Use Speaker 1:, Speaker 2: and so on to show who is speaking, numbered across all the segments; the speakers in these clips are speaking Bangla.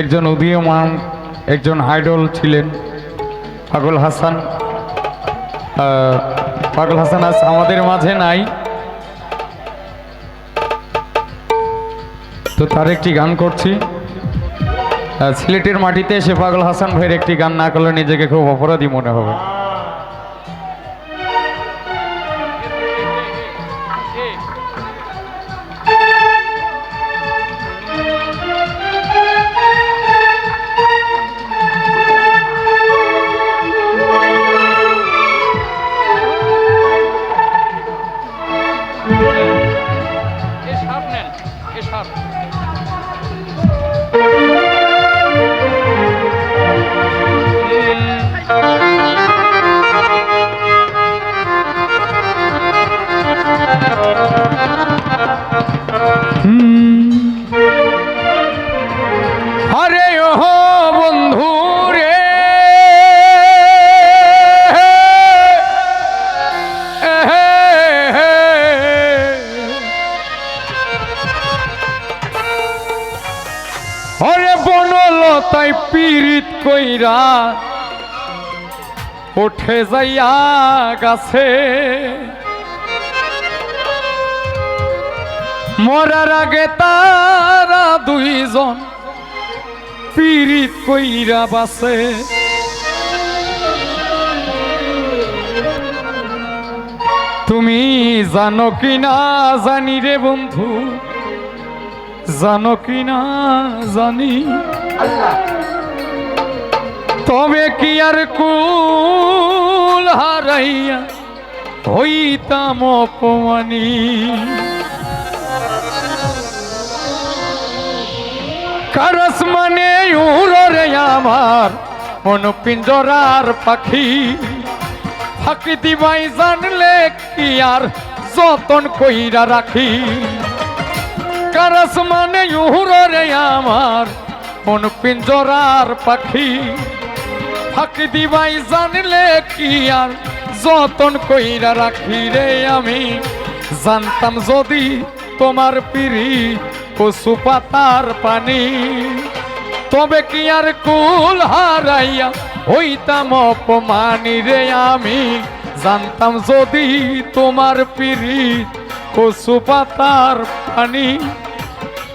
Speaker 1: একজন উদীয়মান, একজন আইডল ছিলেন পাগল হাসান। পাগল হাসান আজ আমাদের মাঝে নাই। তো তার একটি গান করছি। সিলেটের মাটিতে এসে পাগল হাসান ভাইয়ের একটি গান না করলে নিজেকে খুব অপরাধী মনে হবে। আরে বনলতাই পীড়িত কইরা উঠে যাইয়া গাছে। মরার আগে তারা দুইজন পীড়িত কইরা বাসে। তুমি জানো কি না জানি রে বন্ধু, জানো কি না জানি। তবে কি আর কুল হারাইয়া হইতাম অপমানী? কারস মানে উড়রে আমার মন পিঞ্জরার পাখি। ফাঁকি দিবাই জানলে কি আর যতন কইরা রাখি। কারস মানে উড়রে আমার মন পিঞ্জরার পাখি। ফাঁকি দিবাই জানলে কি আর যতন কইরা রাখি রে আমি। জানতাম যদি তোমার পিড়ি কচু পাতার পানি। তবে কি আর কুল হারাইয়া হইতাম অপমানি রে আমি। জানতাম যদি তোমার পিড়ি কচু পাতার পানি।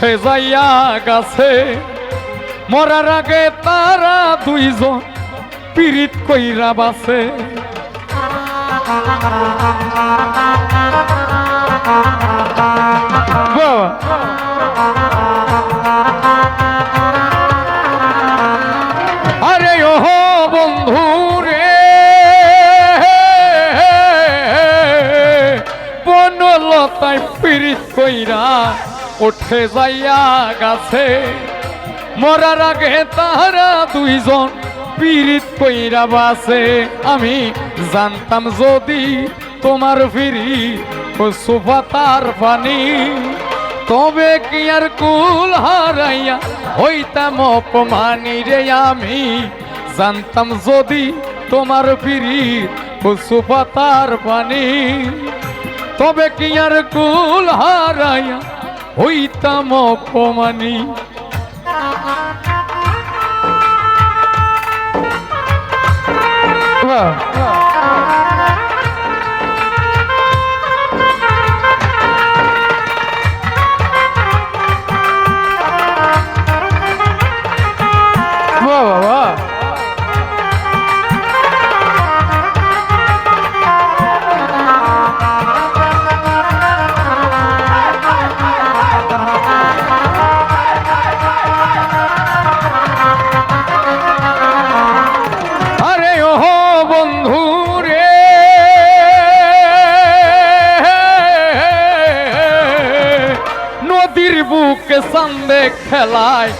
Speaker 1: যাইয়া গাছে, মরার আগে তারা দুইজন পীড়িত কইরা বাসে আরে ও বন্ধু রে, বনলতায় পীড়িত কইরা উঠে যাইয়া গাছে, মরার আগে তাহারা দুইজন পীড়িত কইরা বাসে। আমি জানতাম যদি তোমার ফিরি সুফাতার পানি, তবে কি আর কুল হারাইয়া হইতাম অপমানি রে আমি? জানতাম যদি তোমার ফিরি সুফাতার পানি, তবে কি আর কুল হারাইয়া হইতাম অপমানি। বাহ বুকে সান্দে খেলায়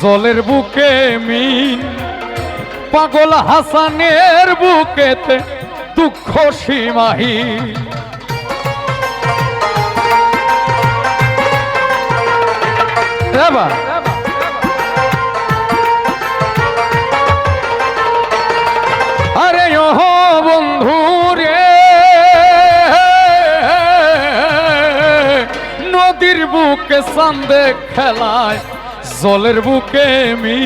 Speaker 1: জলের বুকে মিন। পাগল হাসানের বুকেতে দুঃখ সীমাহি এবার বুকে সান্দে খেলায়, জলের বুকে মি।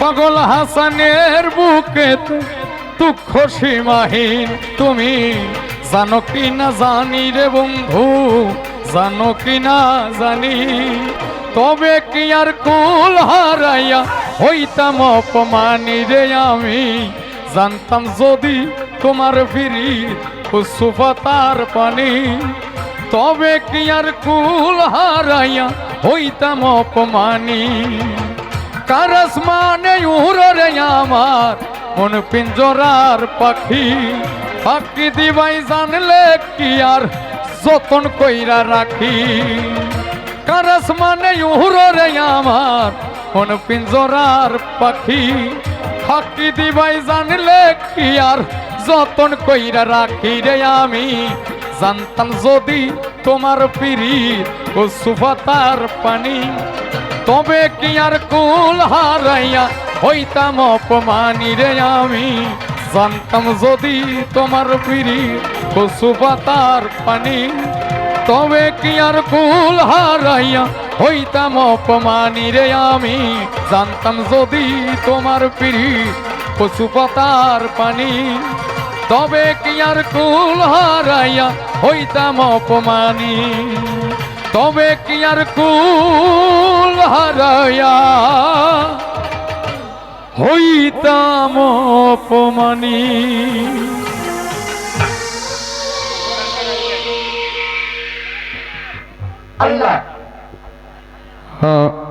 Speaker 1: পাগল হাসানের বুকে দুঃখ সীমাহীন তুমি। জানো কি না জানি রে বন্ধু, জানো কি না জানি। তবে কি আর কুল হারাইয়া হইতাম অপমানি রে আমি। জানতাম যদি তোমার ফিরি সুফতার পানি। তবে কি আর কুল হারাইয়া হইতাম অপমানি। কারস মানে আমার, মন পিঞ্জরার পাখি। পাখি দিবাই জানলে কি আর যতন কইরা রাখি। কারস মানে উড়রে আমার, মন পিঞ্জরার পাখি। ফাঁকি দিবাই জানলে কি আর যতন কইরা রাখি রে আমি। জানতাম যদি তোমার পিড়ি ও সুফাতার পানি, তবে কি আর কুল হারাইয়া হইতাম অপমানি রে আমি? জানতাম যদি তোমার পিড়ি পশু পাতার পানি, তবে কি আর কুল হারাইয়া হইতাম অপমানি রে আমি? জানতাম যদি তোমার পিড়ি পশু পাতার পানি, তবে কি আর কুল হারাইয়া হইতাম অপমানি তবে কি আর কুল হারাইয়া? হইতাম অপমানি।
Speaker 2: আল্লাহ।
Speaker 1: হ্যাঁ।